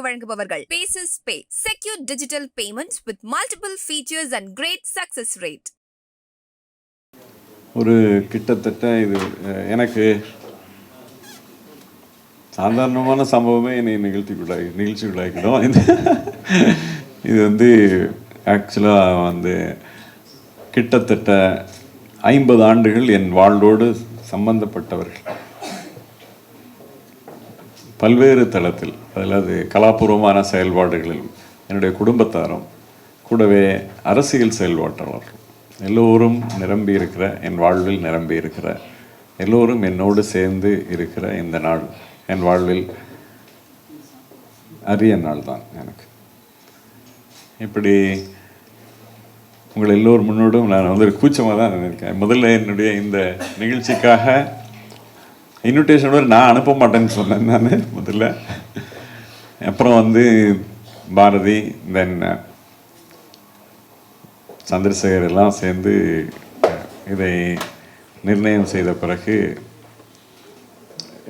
வழங்குபவர்கள். Bases pay secure digital payment with multiple features and great success rate ஒரு கிட்டத்தட்ட இது எனக்கு சாதாரணமான சம்பவமே என்னை நிகழ்ச்சிக்குள்ளாகி நிகழ்ச்சி இது இது வந்து ஆக்சுவலாக வந்து கிட்டத்தட்ட ஐம்பது ஆண்டுகள் என் வாழ்வோடு சம்பந்தப்பட்டவர்கள். பல்வேறு தளத்தில். அதாவது கலாபூர்வமான செயல்பாடுகளில் என்னுடைய குடும்பத்தாரும் கூடவே அரசியல் செயல்பாட்டாளர்கள். எல்லோரும் நிரம்பி இருக்கிற என் வாழ்வில் நிரம்பி இருக்கிற எல்லோரும் என்னோடு சேர்ந்து இருக்கிற இந்த நாள் என் வாழ்வில் அரிய நாள் தான் எனக்கு. இப்படி உங்கள் எல்லோர் முன்னோடும் நான் வந்து கூச்சமாக தான் நினைக்கிறேன். முதல்ல என்னுடைய இந்த நிகழ்ச்சிக்காக இன்விடேஷனோடு நான் அனுப்ப மாட்டேன்னு சொன்னேன் நான் முதல்ல. அப்புறம் வந்து பாரதி தென் சந்திரசேகர் எல்லாம் சேர்ந்து இதை நிர்ணயம் செய்த பிறகு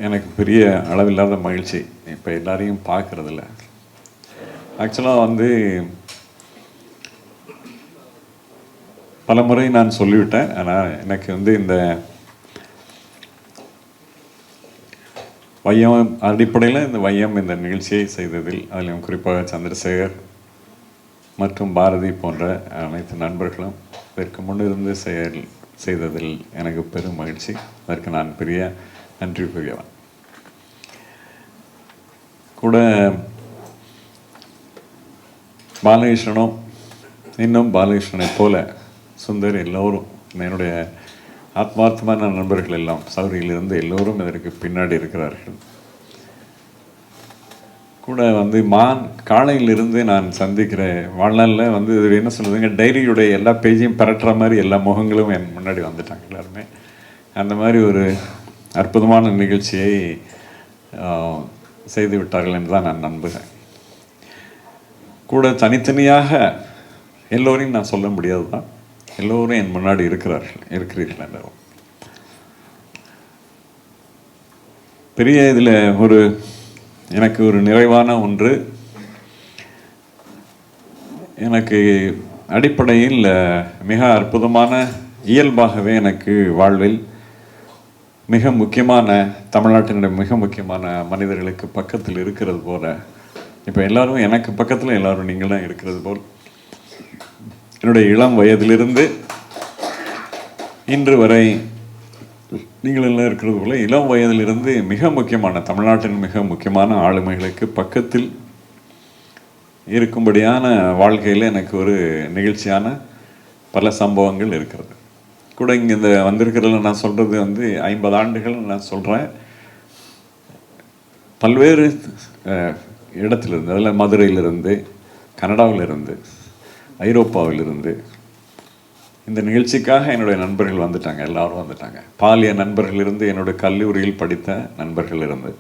எனக்கு பெரிய அளவில்லாத மகிழ்ச்சி. இப்போ எல்லாரையும் பார்க்குறதில்ல. ஆக்சுவலாக வந்து பல முறை நான் சொல்லிவிட்டேன். ஆனால் எனக்கு வந்து இந்த வையம் அடிப்படையில் இந்த வையம் இந்த நிகழ்ச்சியை செய்ததில் அதிலும் குறிப்பாக சந்திரசேகர் மற்றும் பாரதி போன்ற அனைத்து நண்பர்களும் இதற்கு முன்னிருந்து செயல் செய்ததில் எனக்கு பெரும் மகிழ்ச்சி. அதற்கு நான் பெரிய நன்றி கூறியவன். கூட பாலகிருஷ்ணனும் இன்னும் பாலகிருஷ்ணனைப் போல சுந்தர் எல்லோரும் என்னுடைய ஆத்மார்த்தமான நண்பர்கள் எல்லாம் சௌரியிலிருந்து எல்லோரும் இதற்கு பின்னாடி இருக்கிறார்கள். கூட வந்து மான் காலையிலிருந்து நான் சந்திக்கிற வாழ்நாளில் வந்து இது என்ன சொல்லுதுங்க டைரியுடைய எல்லா பேஜையும் பரட்டுற மாதிரி எல்லா முகங்களும் என் முன்னாடி வந்துட்டாங்க எல்லாருமே. அந்த மாதிரி ஒரு அற்புதமான நிகழ்ச்சியை செய்து விட்டார்கள் என்று தான் நான் நம்புகிறேன். கூட தனித்தனியாக எல்லோரையும் நான் சொல்ல முடியாது தான் எல்லோரும் என் முன்னாடி இருக்கிறார்கள் இருக்கிறீர்கள் எல்லாரும் பெரிய இதில் ஒரு எனக்கு ஒரு நிறைவான ஒன்று. எனக்கு அடிப்படையில் மிக அற்புதமான இயல்பாகவே எனக்கு வாழ்வில் மிக முக்கியமான தமிழ்நாட்டினுடைய மிக முக்கியமான மனிதர்களுக்கு பக்கத்தில் இருக்கிறது போல் இப்போ எல்லாரும் எனக்கு பக்கத்தில் எல்லோரும் நீங்கள் தான் இருக்கிறது போல் என்னுடைய இளம் வயதிலிருந்து இன்று வரை நீங்கள் எல்லாம் இருக்கிறது போல இளம் வயதிலிருந்து மிக முக்கியமான தமிழ்நாட்டின் மிக முக்கியமான ஆளுமைகளுக்கு பக்கத்தில் இருக்கும்படியான வாழ்க்கையில் எனக்கு ஒரு நிகழ்ச்சியான பல சம்பவங்கள் இருக்கிறது. கூட இங்கே இந்த வந்திருக்கிறதுல நான் சொல்கிறது வந்து ஐம்பது ஆண்டுகள் நான் சொல்கிறேன் பல்வேறு இடத்துலேருந்து இடத்திலிருந்து அதில் மதுரையிலிருந்து கனடாவிலிருந்து ஐரோப்பாவிலிருந்து. இந்த நிகழ்ச்சிக்காக என்னுடைய நண்பர்கள் வந்துட்டாங்க எல்லாரும் வந்துட்டாங்க. பாலிய நண்பர்கள் இருந்து என்னுடைய கல்லூரியில் படித்த நண்பர்கள் இருந்து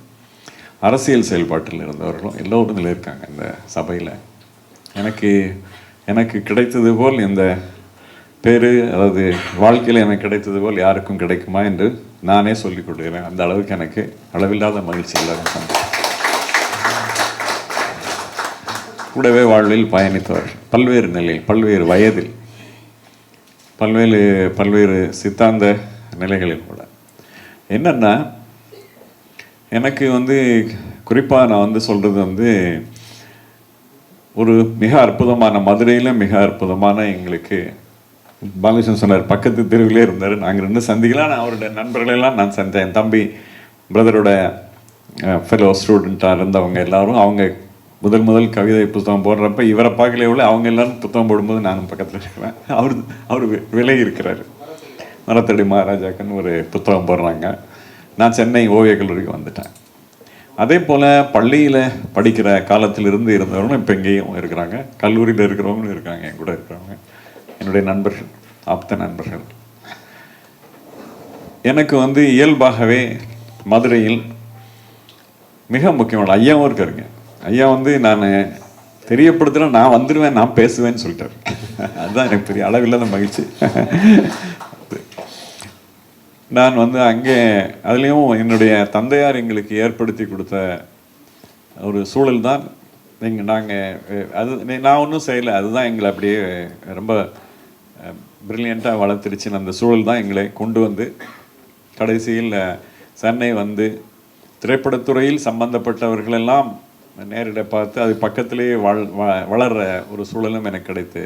அரசியல் செயல்பாட்டில் இருந்தவர்களும் எல்லோரும் இதில் இருக்காங்க இந்த சபையில். எனக்கு எனக்கு கிடைத்தது போல் இந்த பேர் அதாவது வாழ்க்கையில் எனக்கு கிடைத்தது போல் யாருக்கும் கிடைக்குமா என்று நானே சொல்லிக் கொள்கிறேன். அந்த அளவுக்கு எனக்கு அளவில்லாத மகிழ்ச்சி எல்லாரும் கூடவே வாழ்வில் பயணித்தவர்கள் பல்வேறு நிலையில் பல்வேறு வயதில் பல்வேறு பல்வேறு சித்தாந்த நிலைகளில் கூட. என்னென்னா எனக்கு வந்து குறிப்பாக நான் வந்து சொல்கிறது வந்து ஒரு மிக அற்புதமான மதுரையில் மிக அற்புதமான எங்களுக்கு பாலகிருஷ்ணன் சொன்னார் பக்கத்து தெருவிலே இருந்தார் நாங்கள் ரெண்டு சந்திக்கலாம் நான் அவருடைய நண்பர்களெல்லாம் நான் சந்தேன் என் தம்பி பிரதரோட ஃபெலோ ஸ்டூடெண்ட்டாக இருந்தவங்க எல்லாரும் அவங்க முதல் முதல் கவிதை புத்தகம் போடுறப்ப இவரை பார்க்கல எவ்வளோ அவங்க எல்லாரும் புத்தகம் போடும்போது நானும் பக்கத்தில் இருக்கிறேன். அவர் அவர் விலகி இருக்கிறாரு. மரத்தடி மகாராஜாக்குன்னு ஒரு புத்தகம் போடுறாங்க. நான் சென்னை ஓவியக் கல்லூரிக்கு வந்துட்டேன். அதே போல் பள்ளியில் படிக்கிற காலத்திலிருந்து இருந்தவங்களும் இப்போ எங்கேயும் இருக்கிறாங்க. கல்லூரியில் இருக்கிறவங்களும் இருக்காங்க என் கூட இருக்கிறவங்க. என்னுடைய நண்பர்கள் ஆப்த நண்பர்கள். எனக்கு வந்து இயல்பாகவே மதுரையில் மிக முக்கியமான ஐயாவும் இருக்காருங்க ஐயா வந்து நான் தெரியப்படுத்துகிறேன் நான் வந்துடுவேன் நான் பேசுவேன்னு சொல்லிட்டார். அதுதான் எனக்கு பெரிய அளவில்லாத மகிழ்ச்சி. நான் வந்து அங்கே அதுலேயும் என்னுடைய தந்தையார் எங்களுக்கு ஏற்படுத்தி கொடுத்த ஒரு சூழல் தான். நீங்கள் நாங்கள் அது நீ- நான் ஒன்றும் செய்யலை அதுதான் எங்களை அப்படியே ரொம்ப ப்ரில்லியண்ட்டாக வளர்த்துருச்சுன்னு அந்த சூழல் தான் எங்களை கொண்டு வந்து கடைசியில் சென்னை வந்து திரைப்படத்துறையில் சம்பந்தப்பட்டவர்களெல்லாம் நேரிட பார்த்து அது பக்கத்திலேயே வாழ் வ- வளர்ற ஒரு சூழலும் எனக்கு கிடைத்து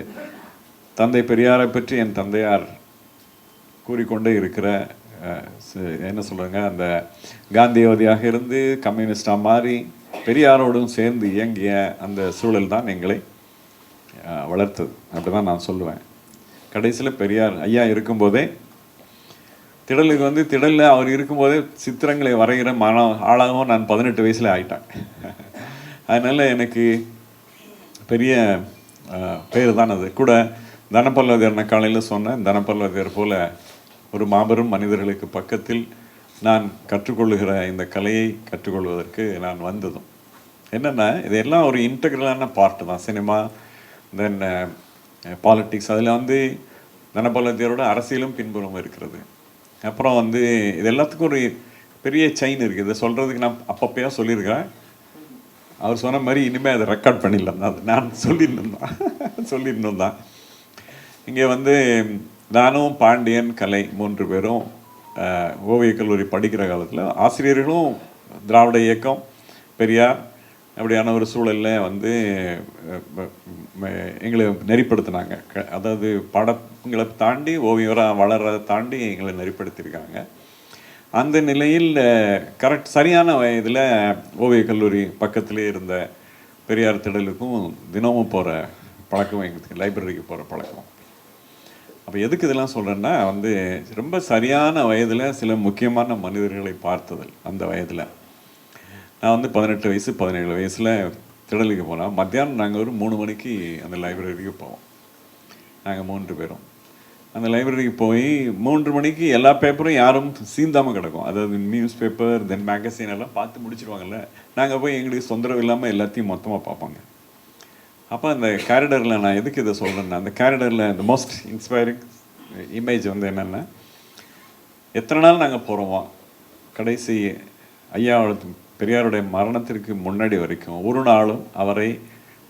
தந்தை பெரியாரை பற்றி என் தந்தையார் கூறிக்கொண்டே இருக்கிற ச- என்ன சொல்கிறாங்க அந்த காந்தியவாதியாக இருந்து கம்யூனிஸ்டாக மாறி பெரியாரோடும் சேர்ந்து இயங்கிய அந்த சூழல் தான் எங்களை வளர்த்தது. அப்படி தான் நான் சொல்லுவேன். கடைசியில் பெரியார் ஐயா இருக்கும்போதே திடலுக்கு வந்து திடலில் அவர் இருக்கும்போதே சித்திரங்களை வரைகிற மன ஆளாகவும் நான் பதினெட்டு வயசில் ஆகிட்டேன் அதனால் எனக்கு பெரிய பேர் தான் அது. கூட தனப்பல்லவதியர் நான் காலையில் சொன்னேன் தனப்பல்லவதியர் போல ஒரு மாபெரும் மனிதர்களுக்கு பக்கத்தில் நான் கற்றுக்கொள்ளுகிற இந்த கலையை கற்றுக்கொள்வதற்கு நான் வந்ததும். என்னென்னா இதெல்லாம் ஒரு இன்டகிரலான பார்ட்டு தான். சினிமா தென் பாலிட்டிக்ஸ் அதில் வந்து தனபலத்தியரோட அரசியலும் பின்புறம் இருக்கிறது. அப்புறம் வந்து இது எல்லாத்துக்கும் ஒரு பெரிய செயின் இருக்குது இதை சொல்கிறதுக்கு நான் அப்பப்போயா சொல்லியிருக்கேன் அவர் சொன்ன மாதிரி இனிமேல் அதை ரெக்கார்ட் பண்ணிடலாம். தான் நான் சொல்லிடணும். தான் சொல்லிடணும் தான். இங்கே வந்து நானும் பாண்டியன் கலை மூன்று பேரும் ஓவியக் கல்லூரி படிக்கிற காலத்தில் ஆசிரியர்களும் திராவிட இயக்கம் பெரியார் அப்படியான ஒரு சூழலில் வந்து எங்களை நெறிப்படுத்தினாங்க. க- அதாவது படங்களை தாண்டி ஓவியராக வளர்றதை தாண்டி எங்களை நெறிப்படுத்தியிருக்காங்க. அந்த நிலையில் கரெக்ட் சரியான வயதில் ஓவியக் கல்லூரி பக்கத்திலே இருந்த பெரியார் திடலுக்கும் தினமும் போகிற பழக்கம் எங்களுக்கு லைப்ரரிக்கு போகிற பழக்கம் அப்போ எதுக்கு இதெல்லாம் சொல்கிறேன்னா வந்து ரொம்ப சரியான வயதில் சில முக்கியமான மனிதர்களை பார்த்ததில் அந்த வயதில். நான் வந்து பதினெட்டு வயசு பதினேழு வயசில் திடலுக்கு போனோம் மத்தியானம் நாங்கள் ஒரு மூணு மணிக்கு அந்த லைப்ரரிக்கு போவோம். நாங்கள் மூன்று பேரும். அந்த லைப்ரரிக்கு போய் மூன்று மணிக்கு எல்லா பேப்பரும் யாரும் சீந்தாமல் கிடக்கும். அதாவது நியூஸ் பேப்பர் தென் மேகசின் எல்லாம் பார்த்து முடிச்சிருவாங்கல்ல. நாங்கள் போய் எங்களுக்கு தொந்தரவு இல்லாமல் எல்லாத்தையும் மொத்தமாக பார்ப்பாங்க. அப்போ அந்த கேரிடரில் நான் எதுக்கு இதை சொல்கிறேன்னா அந்த கேரிடரில் இந்த மோஸ்ட் இன்ஸ்பைரிங் இமேஜ் வந்து என்னென்னா எத்தனை நாள் நாங்கள் போகிறோமோ கடைசி ஐயாவோட பெரியாருடைய மரணத்திற்கு முன்னாடி வரைக்கும் ஒரு நாளும் அவரை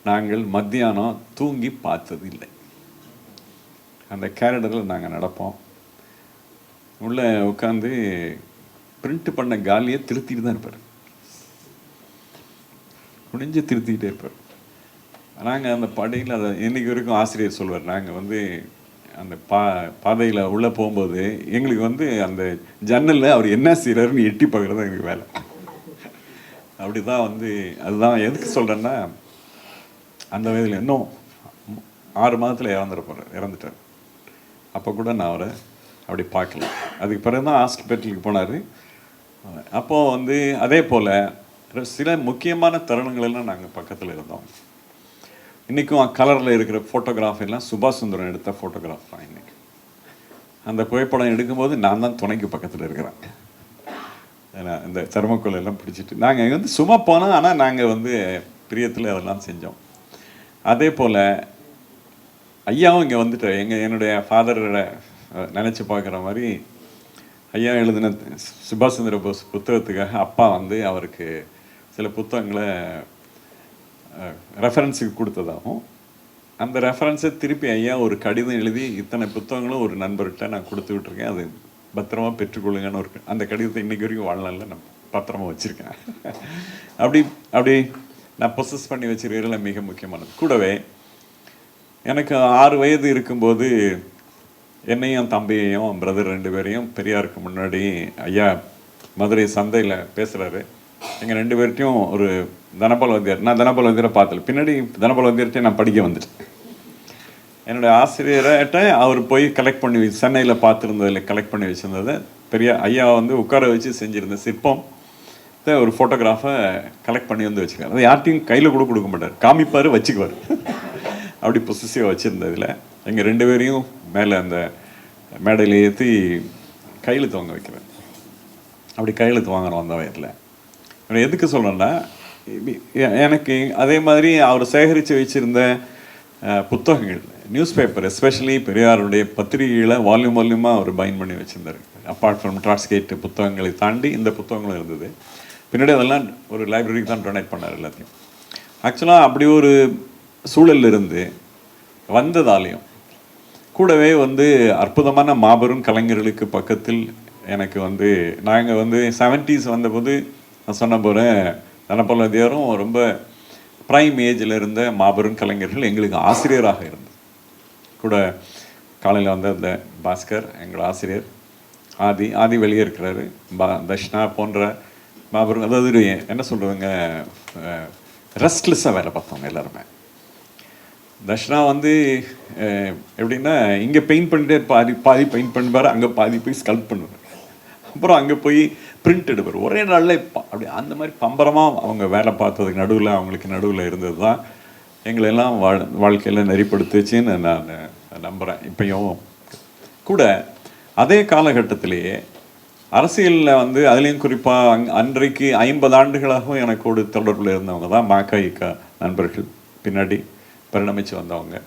நாங்கள் மத்தியானம் தூங்கி பார்த்ததில்லை. அந்த கேரிடரில் நாங்கள் நடப்போம். உள்ளே உட்காந்து பிரிண்ட் பண்ண காலியை திருத்திட்டு தான் இருப்பார். முடிஞ்சு திருத்திக்கிட்டே இருப்பார். நாங்கள் அந்த படையில் அதை இன்றைக்கி வரைக்கும் ஆசிரியர் சொல்வார். நாங்கள் வந்து அந்த பா பாதையில் உள்ளே போகும்போது எங்களுக்கு வந்து அந்த ஜன்னலில் அவர் என்ன செய்கிறாருன்னு எட்டி பார்க்குறது தான் எங்களுக்கு வேலை. அப்படி தான் வந்து அதுதான் எதுக்கு சொல்கிறேன்னா அந்த வயதில் இன்னும் ஆறு மாதத்தில் இறந்துட போகிறார் இறந்துட்டார். அப்போ கூட நான் அவரை அப்படி பார்க்கல. அதுக்கு பிறகு தான் ஹாஸ்பிட்டலுக்கு போனார். அப்போது வந்து அதே போல் சில முக்கியமான தருணங்கள்லாம் நாங்கள் பக்கத்தில் இருந்தோம். இன்றைக்கும் கலரில் இருக்கிற ஃபோட்டோகிராஃப் எல்லாம் சுபாஷ் சுந்தரம் எடுத்த ஃபோட்டோகிராஃப் தான் இன்றைக்கி அந்த புகைப்படம் எடுக்கும்போது நான் தான் துணைக்கு பக்கத்தில் இருக்கிறேன். ஏன்னா இந்த தர்மக்கோல் எல்லாம் பிடிச்சிட்டு. நாங்கள் வந்து சும்மா போனோம் ஆனால் நாங்கள் வந்து பிரியத்தில் அதெல்லாம் செஞ்சோம். அதே போல் ஐயாவும் இங்கே வந்துட்டு. எங்கள் என்னுடைய ஃபாதரோட நினச்சி பார்க்குற மாதிரி ஐயா எழுதின சுபாஷ் சந்திர போஸ் புத்தகத்துக்காக அப்பா வந்து அவருக்கு சில புத்தகங்களை ரெஃபரன்ஸுக்கு கொடுத்ததாகவும் அந்த ரெஃபரன்ஸை திருப்பி ஐயா ஒரு கடிதம் எழுதி இத்தனை புத்தகங்களும் ஒரு நண்பர்கிட்ட நான் கொடுத்து விட்ருக்கேன் அது பத்திரமா பெற்றுக்கொள்ளுங்கன்னு ஒரு அந்த கடிதத்தை இன்றைக்கி வரைக்கும் வாழ்நாளில் நான் பத்திரமா வச்சுருக்கேன். அப்படி அப்படி நான் ப்ரொசஸ் பண்ணி வச்சுருக்கிறதுல மிக முக்கியமானது. கூடவே எனக்கு ஆறு வயது இருக்கும்போது என்னையும் தம்பியையும் பிரதர் ரெண்டு பேரையும் பெரியாருக்கு முன்னாடி ஐயா மதுரை சந்தையில் பேசுகிறாரு எங்கள் ரெண்டு பேர்ட்டையும் ஒரு தனபால் வந்தியார் நான் தனபால் வந்தியரை பார்த்தல பின்னாடி தனபால் வந்தியர்கிட்ட நான் படிக்க வந்துட்டேன். என்னுடைய ஆசிரியர்கிட்ட அவர் போய் கலெக்ட் பண்ணி சென்னையில் பார்த்துருந்ததில் கலெக்ட் பண்ணி வச்சுருந்ததை. பெரிய ஐயா வந்து உட்கார வச்சு செஞ்சுருந்த சிற்பம் இதை ஒரு ஃபோட்டோகிராஃபை கலெக்ட் பண்ணி வந்து வச்சுருக்காரு. அதை யார்ட்டையும் கையில் கூட கொடுக்க மாட்டார். காமிப்பார் வச்சுக்குவார். அப்படி பொசிசிவாக வச்சுருந்ததில் எங்கள் ரெண்டு பேரையும் மேலே அந்த மேடையில் ஏற்றி கையெழுத்து வாங்க வைக்கிறேன். அப்படி கையெழுத்து வாங்குறோம் அந்த வயதில். எதுக்கு சொல்கிறேன்னா எனக்கு அதே மாதிரி அவர் சேகரித்து வச்சுருந்த புத்தகங்கள் நியூஸ் பேப்பர் எஸ்பெஷலி பெரியாருடைய பத்திரிகைகளை வால்யூம் வால்யூமாக அவர் பைன் பண்ணி வச்சுருந்தார். அப்பார்ட் ஃப்ரம் ட்ராட்ஸ்கேட் புத்தகங்களை தாண்டி இந்த புத்தகங்களும் இருந்தது. பின்னாடி அதெல்லாம் ஒரு லைப்ரரிக்கு தான் டொனேட் பண்ணார் எல்லாத்தையும். ஆக்சுவலாக அப்படி ஒரு சூழலிருந்து வந்ததாலையும் கூடவே வந்து அற்புதமான மாபெரும் கலைஞர்களுக்கு பக்கத்தில் எனக்கு வந்து நாங்கள் வந்து செவன்ட்டீஸ் வந்தபோது நான் சொன்ன போகிறேன் தனப்பல்லதியாரும் ரொம்ப ப்ரைம் ஏஜில் இருந்த மாபெரும் கலைஞர்கள் எங்களுக்கு ஆசிரியராக இருந்தது. கூட காலையில் வந்து அந்த பாஸ்கர் எங்களோட ஆசிரியர் ஆதி ஆதி வெளியே இருக்கிறாரு. பா தஷ்ணா போன்ற மாபெரும் அதாவது என்ன சொல்கிறதுங்க ரெஸ்ட்லெஸ்ஸாக வேலை பார்த்தவங்க எல்லாருமே. தர்ஷனா வந்து எப்படின்னா இங்கே பெயிண்ட் பண்ணிட்டே பாதி பாதி பெயிண்ட் பண்ணுவார் அங்கே பாதி போய் ஸ்கல்ப் பண்ணுவார். அப்புறம் அங்கே போய் பிரிண்ட் எடுப்பார். ஒரே நாளில் அப்படி அந்த மாதிரி பம்பரமாக அவங்க வேலை பார்த்ததுக்கு நடுவில் அவங்களுக்கு நடுவில் இருந்தது தான் எங்களை எல்லாம் வாழ் வாழ்க்கையில் நெறிப்படுத்துச்சுன்னு நான் நம்புகிறேன் இப்பயும் கூட அதே காலகட்டத்திலேயே அரசியலில் வந்து அதுலேயும் குறிப்பாக அங் அன்றைக்கு ஐம்பது ஆண்டுகளாகவும் எனக்கோடு தொடர்பில் இருந்தவங்க தான் மாக்காயிக்கா நண்பர்கள். பின்னாடி பரிணமித்து வந்தவங்க.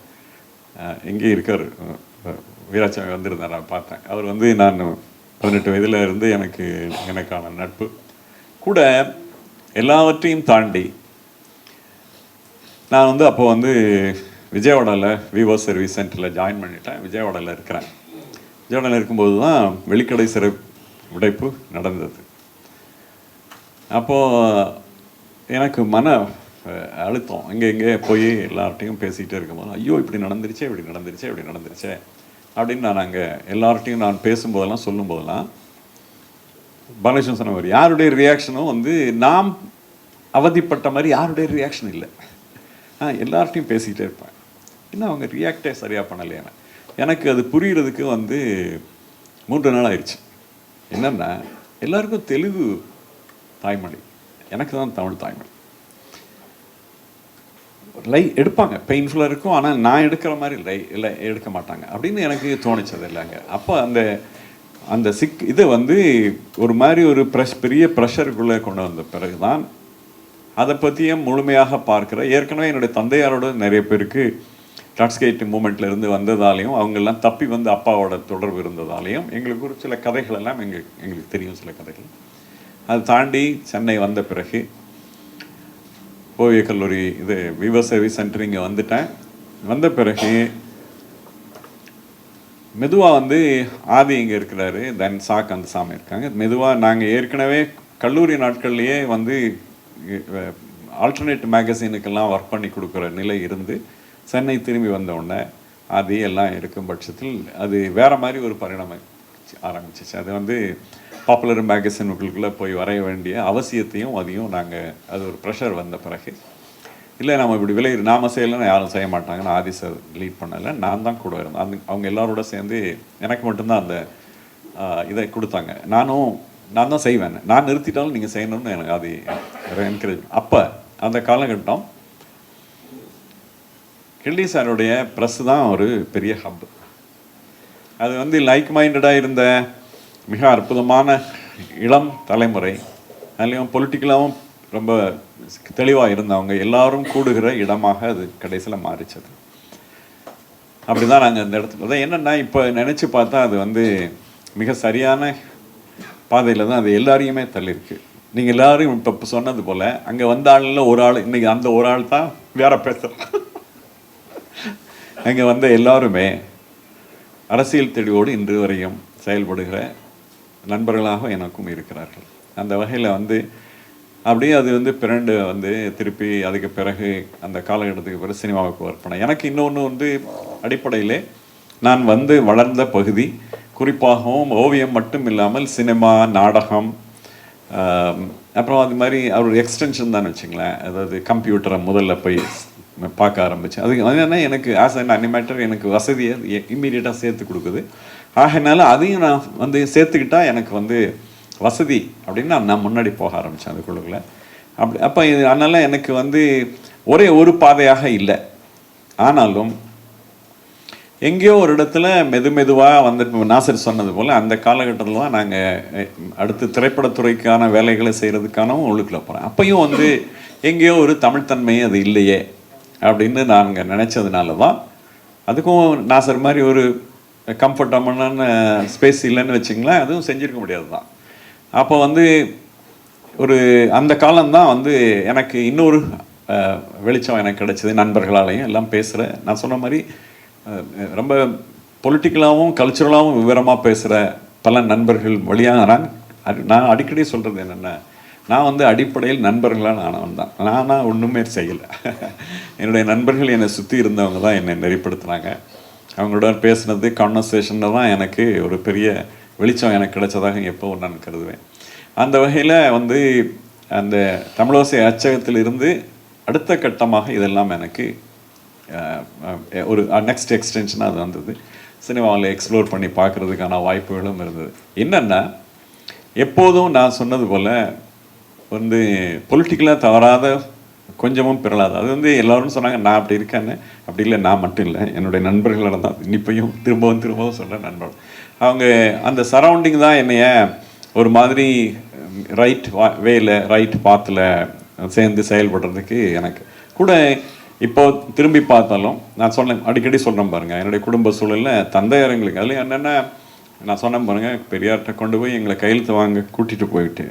இங்கே இருக்கார். அஹ் வீராசாமி வந்திருந்தார் நான் பார்த்தேன். அவர் வந்து நான் பதினெட்டு வயதில் இருந்து எனக்கு எனக்கான நட்பு. கூட எல்லாவற்றையும் தாண்டி நான் வந்து அப்போ வந்து விஜயவாடாவில் விவோ சர்வீஸ் சென்டரில் ஜாயின் பண்ணிட்டேன். விஜயவாடாவில் இருக்கிறேன். விஜயவாடாவில் இருக்கும்போது தான் வெளிக்கடை சிறை உடைப்பு நடந்தது. அப்போது எனக்கு மன அழுத்தம். இங்கே இங்கே போய் எல்லார்ட்டையும் பேசிகிட்டே இருக்கும்போது ஐயோ இப்படி நடந்துருச்சே இப்படி நடந்துருச்சே இப்படி நடந்துருச்சே அப்படின்னு நான் அங்கே எல்லார்ட்டையும் நான் பேசும்போதெல்லாம் சொல்லும்போதெல்லாம் பாலகிருஷ்ணன் சொன்ன மாதிரி யாருடைய ரியாக்ஷனும் வந்து நாம் அவதிப்பட்ட மாதிரி யாருடைய ரியாக்ஷன் இல்லை. ஆ எல்லார்ட்டையும் பேசிக்கிட்டே இருப்பேன். இன்னும் அவங்க ரியாக்டே சரியாக பண்ணலையான எனக்கு அது புரிகிறதுக்கு வந்து மூன்று நாள் ஆயிடுச்சு. என்னென்னா எல்லாருக்கும் தெலுங்கு தாய்மொழி. எனக்கு தான் தமிழ் தாய்மொழி. லை எடுப்பாங்க. பெயின்ஃபுல்லாக இருக்கும். ஆனால் நான் எடுக்கிற மாதிரி லை இல்லை எடுக்க மாட்டாங்க. அப்படின்னு எனக்கு தோணிச்சது இல்லைங்க. அப்போ அந்த அந்த சிக் இதை வந்து ஒரு மாதிரி ஒரு ப்ரெஷ் பெரிய ப்ரெஷருக்குள்ளே கொண்டு வந்த பிறகு தான் அதை பற்றியும் முழுமையாக பார்க்குற ஏற்கனவே என்னுடைய தந்தையாரோட நிறைய பேருக்கு டாட்ஸ்கேட் மூமெண்ட்ல இருந்து வந்ததாலையும் அவங்கெல்லாம் தப்பி வந்து அப்பாவோட தொடர்பு இருந்ததாலையும் எங்களுக்கு ஒரு சில கதைகள் எல்லாம் எங்களுக்கு எங்களுக்கு தெரியும் சில கதைகள். அதை தாண்டி சென்னை வந்த பிறகு ஓவிய கல்லூரி இது விவ சர்வீஸ் சென்டர் இங்கே வந்துட்டேன். வந்த பிறகு மெதுவாக வந்து ஆதி இங்கே இருக்கிறாரு தென் சா கந்தசாமி இருக்காங்க. மெதுவாக நாங்கள் ஏற்கனவே கல்லூரி நாட்கள்லேயே வந்து ஆல்டர்னேட் மேகசினுக்கெல்லாம் ஒர்க் பண்ணி கொடுக்குற நிலை இருந்து சென்னை திரும்பி வந்த உடனே ஆதி எல்லாம் இருக்கும் பட்சத்தில் அது வேற மாதிரி ஒரு பரிணாமம் ஆரம்பிச்சிச்சு. அது வந்து பாப்புலர் மேகசினுக்குள்ளே போய் வரைய வேண்டிய அவசியத்தையும் அதையும் நாங்கள் அது ஒரு ப்ரெஷர் வந்த பிறகு. இல்லை நம்ம இப்படி விலை நாம செய்யலைன்னு யாரும் செய்ய மாட்டாங்கன்னு ஆதி சார் லீட் பண்ணலை. நான் தான் கூட இருந்தேன். அந்த அவங்க எல்லாரோட சேர்ந்து எனக்கு மட்டும்தான் அந்த இதை கொடுத்தாங்க. நானும் நான் தான் செய்வேன். நான் நிறுத்திட்டாலும் நீங்கள் செய்யணும்னு எனக்கு அது என்கரேஜ் அப்போ அந்த காலகட்டம் கிள்ளி சாருடைய ப்ரெஸ் தான் ஒரு பெரிய ஹப் அது வந்து லைக் மைண்டடாக இருந்த மிக அற்புதமான இளம் தலைமுறை. அதுலேயும் பொலிட்டிக்கலாகவும் ரொம்ப தெளிவாக இருந்தவங்க. எல்லாரும் கூடுகிற இடமாக அது கடைசியில் மாறிச்சது. அப்படி தான் நாங்கள் அந்த இடத்துல அதான் என்னென்னா இப்போ நினச்சி பார்த்தா அது வந்து மிக சரியான பாதையில் தான் அது எல்லாரையுமே தள்ளியிருக்கு. நீங்கள் எல்லோரும் இப்போ சொன்னது போல் அங்கே வந்த ஆளில் ஒரு ஆள் இன்றைக்கி அந்த ஒரு ஆள் தான் வேற பேசுகிறோம் அங்கே வந்த எல்லாருமே அரசியல் தெளிவோடு இன்று வரையும் செயல்படுகிற நண்பர்களாக எனக்கும் இருக்கிறார்கள். அந்த வகையில் வந்து அப்படியே அது வந்து பிறண்டு வந்து திருப்பி அதுக்கு பிறகு அந்த காலகட்டத்துக்கு பிறகு சினிமாவுக்கு ஒர்க் பண்ணேன் எனக்கு இன்னொன்று வந்து அடிப்படையிலே நான் வந்து வளர்ந்த பகுதி குறிப்பாகவும் ஓவியம் மட்டும் இல்லாமல் சினிமா நாடகம் அப்புறம் அது மாதிரி அவர் எக்ஸ்டென்ஷன் தான் வச்சுங்களேன். அதாவது கம்ப்யூட்டரை முதல்ல போய் பார்க்க ஆரம்பித்தேன் அதுக்கு அது என்னென்னா எனக்கு ஆஸ் அன் அனிமேட்டர் எனக்கு வசதியை இம்மீடியட்டாக சேர்த்து கொடுக்குது. ஆகினால அதையும் நான் வந்து சேர்த்துக்கிட்டா எனக்கு வந்து வசதி அப்படின்னு நான் நான் முன்னாடி போக ஆரம்பித்தேன் அதுக்குள்ளுக்குள்ள அப்படி அப்போ இது அதனால் எனக்கு வந்து ஒரே ஒரு பாதையாக இல்லை. ஆனாலும் எங்கேயோ ஒரு இடத்துல மெது மெதுவாக வந்துட்டு நாசர் சொன்னது போல் அந்த காலகட்டத்தில் தான் நாங்கள் அடுத்து திரைப்படத்துறைக்கான வேலைகளை செய்கிறதுக்கானவும் உள்ளுக்குள்ள போகிறேன் அப்பையும் வந்து எங்கேயோ ஒரு தமிழ்த்தன்மை அது இல்லையே அப்படின்னு நாங்கள் நினச்சதுனால தான் அதுக்கும் நாசர் மாதிரி ஒரு கம்ஃபர்டபுளான ஸ்பேஸ் இல்லைன்னு வச்சிங்களேன் அதுவும் செஞ்சிருக்க முடியாது தான் அப்போ வந்து ஒரு அந்த காலம்தான் வந்து எனக்கு இன்னொரு வெளிச்சம் எனக்கு கிடைச்சது நண்பர்களாலையும் எல்லாம் பேசுகிற நான் சொன்ன மாதிரி ரொம்ப பொலிட்டிக்கலாகவும் கல்ச்சுரலாகவும் விவரமாக பேசுகிற பல நண்பர்கள் வழியாக நான் நான் அடிக்கடி சொல்கிறது என்னென்ன நான் வந்து அடிப்படையில் நண்பர்களால் ஆனவன் தான் நானாக ஒன்றுமே செய்யலை. என்னுடைய நண்பர்கள் என்னை சுற்றி இருந்தவங்க தான் என்னை நெறிப்படுத்துனாங்க. அவங்களோட பேசுனது கான்வர்சேஷனில் தான் எனக்கு ஒரு பெரிய வெளிச்சம் எனக்கு கிடைச்சதாக எப்போ நான் கருதுவேன். அந்த வகையில் வந்து அந்த தமிழோசை அச்சகத்தில் இருந்து அடுத்த கட்டமாக இதெல்லாம் எனக்கு ஒரு நெக்ஸ்ட் எக்ஸ்டென்ஷனாக அது வந்தது. சினிமாவில் எக்ஸ்ப்ளோர் பண்ணி பார்க்குறதுக்கான வாய்ப்புகளும் இருந்தது. என்னென்னா எப்போதும் நான் சொன்னது போல் வந்து பொலிட்டிக்கலாக தவறாத கொஞ்சமும் பிறலாது. அது வந்து எல்லோரும் சொன்னாங்க நான் அப்படி இருக்கேன்னு. அப்படி இல்லை நான் மட்டும் இல்லை. என்னுடைய நண்பர்களோட தான் இன்னிப்பையும் திரும்பவும் திரும்பவும் சொல்கிற நண்பர்கள். அவங்க அந்த சரௌண்டிங் தான் என்னைய ஒரு மாதிரி ரைட் வேல ரைட் பாத்தில் சேர்ந்து செயல்படுறதுக்கு எனக்கு கூட இப்போ திரும்பி பார்த்தாலும் நான் சொன்னேன் அடிக்கடி சொல்கிறேன் பாருங்கள் என்னுடைய குடும்ப சூழலில் தந்தையாரங்களுக்கு அதில் என்னென்ன நான் சொன்னேன் பாருங்கள் பெரியார்கிட்ட கொண்டு போய் எங்களை கையெழுத்து வாங்க கூட்டிகிட்டு போயிட்டு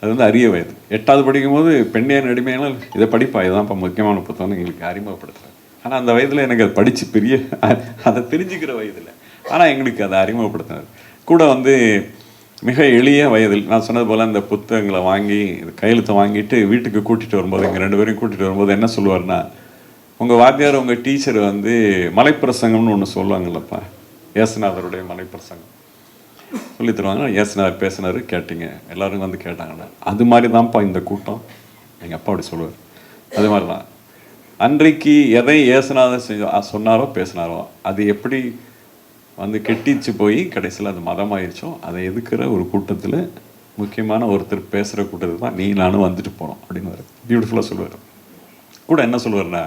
அது வந்து அரிய வயது. எட்டாவது படிக்கும்போது பெண்ணியன் அடிமையானால் இதை படிப்பா? இதுதான் இப்போ முக்கியமான புத்தகம் எங்களுக்கு அறிமுகப்படுத்துகிறேன் ஆனால் அந்த வயதில் எனக்கு அது படித்து பெரிய அதை தெரிஞ்சுக்கிற வயதில் ஆனால் எங்களுக்கு அதை அறிமுகப்படுத்தினார் கூட வந்து மிக எளிய வயதில் நான் சொன்னது போல் அந்த புத்தகங்களை வாங்கி கையெழுத்தை வாங்கிட்டு வீட்டுக்கு கூட்டிகிட்டு வரும்போது எங்கள் ரெண்டு பேரும் கூட்டிகிட்டு வரும்போது என்ன சொல்லுவார்னா உங்கள் வாத்தியார் உங்கள் டீச்சர் வந்து மலைப்பிரசங்கம்னு ஒன்று சொல்லுவாங்கல்லப்பா. ஏசுநாதருடைய மலைப்பிரசங்கம். சொல்லி தருவாங்க. ஏசுனார் பேசினார் கேட்டீங்க. எல்லாரும் வந்து கேட்டாங்கண்ணா அது மாதிரி தான்ப்பா இந்த கூட்டம். எங்கள் அப்பா அப்படி சொல்லுவார். அது மாதிரி தான் அன்றைக்கு எதை ஏசுனாத செஞ்ச சொன்னாரோ பேசினாரோ அது எப்படி வந்து கெட்டிச்சு போய் கடைசியில் அது மதமாயிருச்சோ அதை எதுக்குற ஒரு கூட்டத்தில் முக்கியமான ஒருத்தர் பேசுகிற கூட்டத்துக்கு தான் நீ நானும் வந்துட்டு போனோம் அப்படின்னு பியூட்டிஃபுல்லாக சொல்லுவார். கூட என்ன சொல்லுவார்னா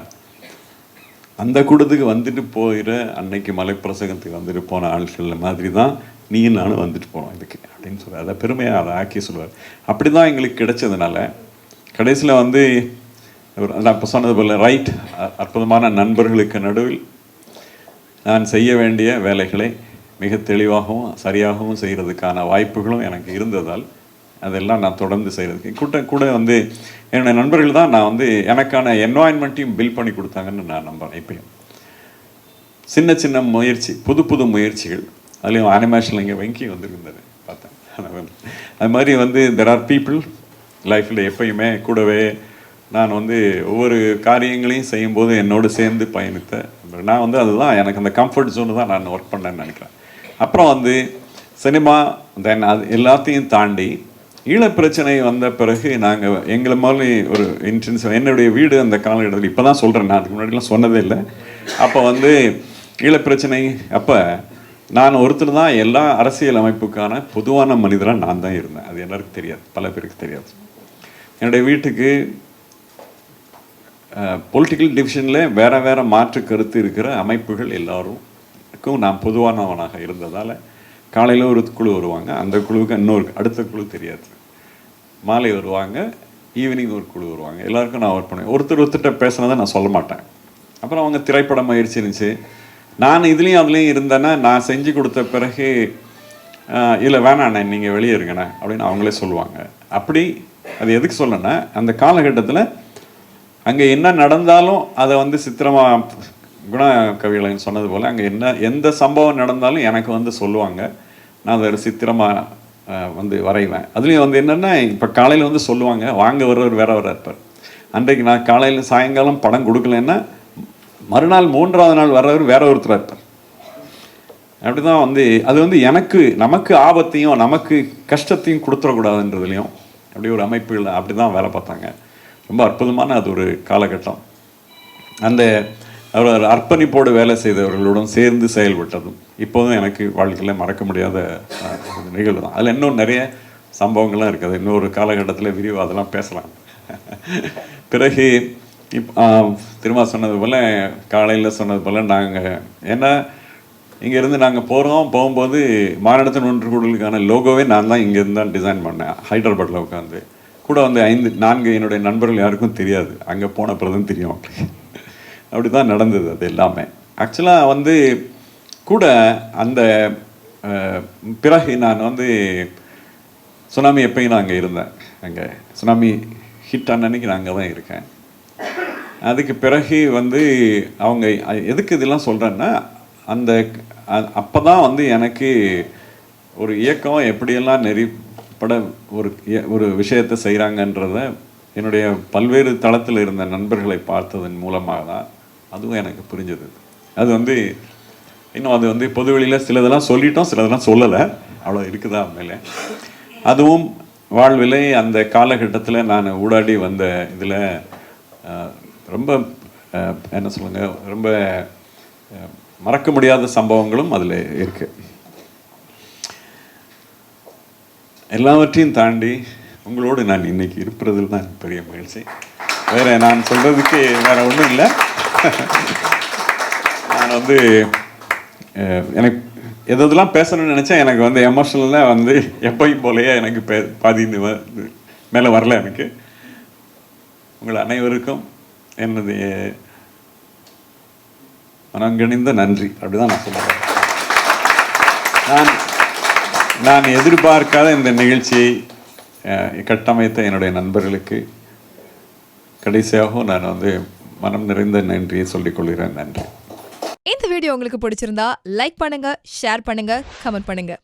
அந்த கூட்டத்துக்கு வந்துட்டு போயிற அன்னைக்கு மலைப்பிரசங்கத்துக்கு வந்துட்டு போன ஆட்கள் மாதிரி தான் நீ நானும் வந்துட்டு போனோம் இதுக்கு அப்படின்னு சொல்லுவார் அதை பெருமையாக அதை ஆக்கி சொல்லுவார் அப்படி தான் எங்களுக்கு கிடைச்சதுனால கடைசியில் வந்து நான் இப்போ சொன்னது போல் ரைட் அற்புதமான நண்பர்களுக்கு நடுவில் நான் செய்ய வேண்டிய வேலைகளை மிக தெளிவாகவும் சரியாகவும் செய்கிறதுக்கான வாய்ப்புகளும் எனக்கு இருந்ததால் அதெல்லாம் நான் தொடர்ந்து செய்கிறதுக்கு கூட கூட வந்து என்னுடைய நண்பர்கள் தான் நான் வந்து எனக்கான என்வாயன்மெண்ட்டையும் பில் பண்ணி கொடுத்தாங்கன்னு நான் நம்புகிறேன் இப்பயும். சின்ன சின்ன முயற்சி புது புது முயற்சிகள் அதுலேயும் அனிமேஷனில் இங்கே வெங்கி வந்திருந்தாரு. பார்த்தேன். அது மாதிரி வந்து தெர் ஆர் பீப்புள் லைஃப்பில் எப்பயுமே கூடவே நான் வந்து ஒவ்வொரு காரியங்களையும் செய்யும்போது என்னோடு சேர்ந்து பயணித்த நான் வந்து அதுதான் எனக்கு அந்த கம்ஃபர்ட் ஜோனு தான் நான் ஒர்க் பண்ணேன்னு நினைக்கிறேன். அப்புறம் வந்து சினிமா தென் அது எல்லாத்தையும் தாண்டி ஈழ பிரச்சனை வந்த பிறகு நாங்கள் எங்களை மாதிரி ஒரு இன்டென்சிவ் என்னுடைய வீடு அந்த காலகட்டத்தில் இப்போ தான் சொல்கிறேன் நான் அதுக்கு முன்னாடிலாம் சொன்னதே இல்லை. அப்போ வந்து ஈழப்பிரச்சனை அப்போ நான் ஒருத்தர் தான் எல்லா அரசியல் அமைப்புக்கான பொதுவான மனிதராக நான் தான் இருந்தேன். அது எல்லாருக்கும் தெரியாது. பல பேருக்கு தெரியாது. என்னுடைய வீட்டுக்கு பொலிட்டிக்கல் டிவிஷனில் வேறு வேறு மாற்று கருத்து இருக்கிற அமைப்புகள் எல்லாருக்கும் நான் பொதுவானவனாக இருந்ததால் காலையில் ஒரு குழு வருவாங்க. அந்த குழுவுக்கு இன்னொரு அடுத்த குழு தெரியாது. மாலை வருவாங்க. ஈவினிங் ஒரு குழு வருவாங்க. எல்லாருக்கும் நான் ஒர்க் பண்ணுவேன். ஒருத்தர் ஒருத்தர்கிட்ட பேசுனதை நான் சொல்ல மாட்டேன். அப்புறம் அவங்க திரைப்படம் முயற்சி இருந்துச்சு. நான் இதுலேயும் அதுலேயும் இருந்தேன்னா நான் செஞ்சு கொடுத்த பிறகு இல்லை வேணாண்ணே நீங்கள் வெளியே இருங்கண்ணே அப்படின்னு அவங்களே சொல்லுவாங்க. அப்படி அது எதுக்கு சொல்லணும்னா அந்த காலகட்டத்தில் அங்கே என்ன நடந்தாலும் அதை வந்து சித்திரமா குண கவிகளை சொன்னது போல் அங்கே என்ன எந்த சம்பவம் நடந்தாலும் எனக்கு வந்து சொல்லுவாங்க. நான் அதை ஒரு சித்திரமாக வந்து வரைவேன். அதுலேயும் வந்து என்னென்னா இப்போ காலையில் வந்து சொல்லுவாங்க வாங்க வர்றவர் வேற வர இருப்பார் அன்றைக்கு நான் காலையில் சாயங்காலம் படம் கொடுக்கலன்னா மறுநாள் மூன்றாவது நாள் வர்றவர் வேற ஒருத்தராக இருப்பார். அப்படிதான் வந்து அது வந்து எனக்கு நமக்கு ஆபத்தையும் நமக்கு கஷ்டத்தையும் கொடுத்துடக்கூடாதுன்றதுலையும் அப்படி ஒரு அமைப்புகள் அப்படி தான் வேலை பார்த்தாங்க. ரொம்ப அற்புதமான அது ஒரு காலகட்டம். அந்த அவர் அர்ப்பணிப்போடு வேலை செய்தவர்களுடன் சேர்ந்து செயல்பட்டதும் இப்போதும் எனக்கு வாழ்க்கையில் மறக்க முடியாத நிகழ்வு தான். அதில் இன்னும் நிறைய சம்பவங்கள்லாம் இருக்குது. இன்னொரு காலகட்டத்தில் விரிவாக அதெல்லாம் பேசலாம். பிறகு இப் திரும்ப சொன்னது போல் காலையில் சொன்னது போல் நாங்கள் ஏன்னா இங்கேருந்து நாங்கள் போகிறோம் போகும்போது மாநிலத்தின் ஒன்று கூடலுக்கான லோகோவே நான் தான் இங்கேருந்து தான் டிசைன் பண்ணேன். ஹைதராபாத்தில் உட்காந்து கூட வந்து ஐந்து நான்கு என்னுடைய நண்பர்கள் யாருக்கும் தெரியாது. அங்கே போன பிறகுதான் தெரியும். அவங்களுக்கு அப்படி தான் நடந்தது அது எல்லாமே. ஆக்சுவலாக வந்து கூட அந்த பிறகு நான் வந்து சுனாமி எப்பயும் நான் அங்கே இருந்தேன். அங்கே சுனாமி ஹிட் ஆன அன்னைக்கு நான் அங்கே தான் இருக்கேன். அதுக்கு பிறகு வந்து அவங்க எதுக்கு இதெல்லாம் சொல்கிறேன்னா அந்த அப்போ தான் வந்து எனக்கு ஒரு இயக்கம் எப்படியெல்லாம் நெறிப்பட ஒரு ஒரு விஷயத்தை செய்கிறாங்கன்றத என்னுடைய பல்வேறு தளத்தில் இருந்த நண்பர்களை பார்த்ததன் மூலமாக தான் அதுவும் எனக்கு புரிஞ்சது. அது வந்து இன்னும் அது வந்து பொதுவெளியில் சிலதெல்லாம் சொல்லிட்டோம் சிலதெல்லாம் சொல்லலை. அவ்வளோ இருக்குதா மேலே. அதுவும் வாழ்விலை அந்த காலகட்டத்தில் நான் ஊடாடி வந்த இதில் ரொம்ப என்ன சொல்லுங்க ரொம்ப மறக்க முடியாத சம்பவங்களும் அதில் இருக்கு. எல்லாவற்றையும் தாண்டி உங்களோடு நான் இன்னைக்கு இருப்பதில் தான் பெரிய மகிழ்ச்சி. வேற நான் சொல்றதுக்கு வேற ஒன்றும் இல்லை. நான் வந்து எனக்கு எதெல்லாம் பேசணும்னு நினச்சா எனக்கு வந்து எமோஷனலாக வந்து எப்பயும் போலயே எனக்கு பே பாதி மேலே வரல எனக்கு. உங்கள் அனைவருக்கும் எனது மனங்கணிந்த நன்றி. அப்படிதான் நான் சொல்லுவேன் நான் நான் எதிர்பார்க்காத இந்த நிகழ்ச்சியை கட்டமைத்த என்னுடைய நண்பர்களுக்கு கடைசியாகவும் நான் வந்து மனம் நிறைந்த நன்றியை சொல்லிக்கொள்கிறேன் நன்றி. இந்த வீடியோ உங்களுக்கு பிடிச்சிருந்தா லைக் பண்ணுங்க ஷேர் பண்ணுங்க கமெண்ட் பண்ணுங்க.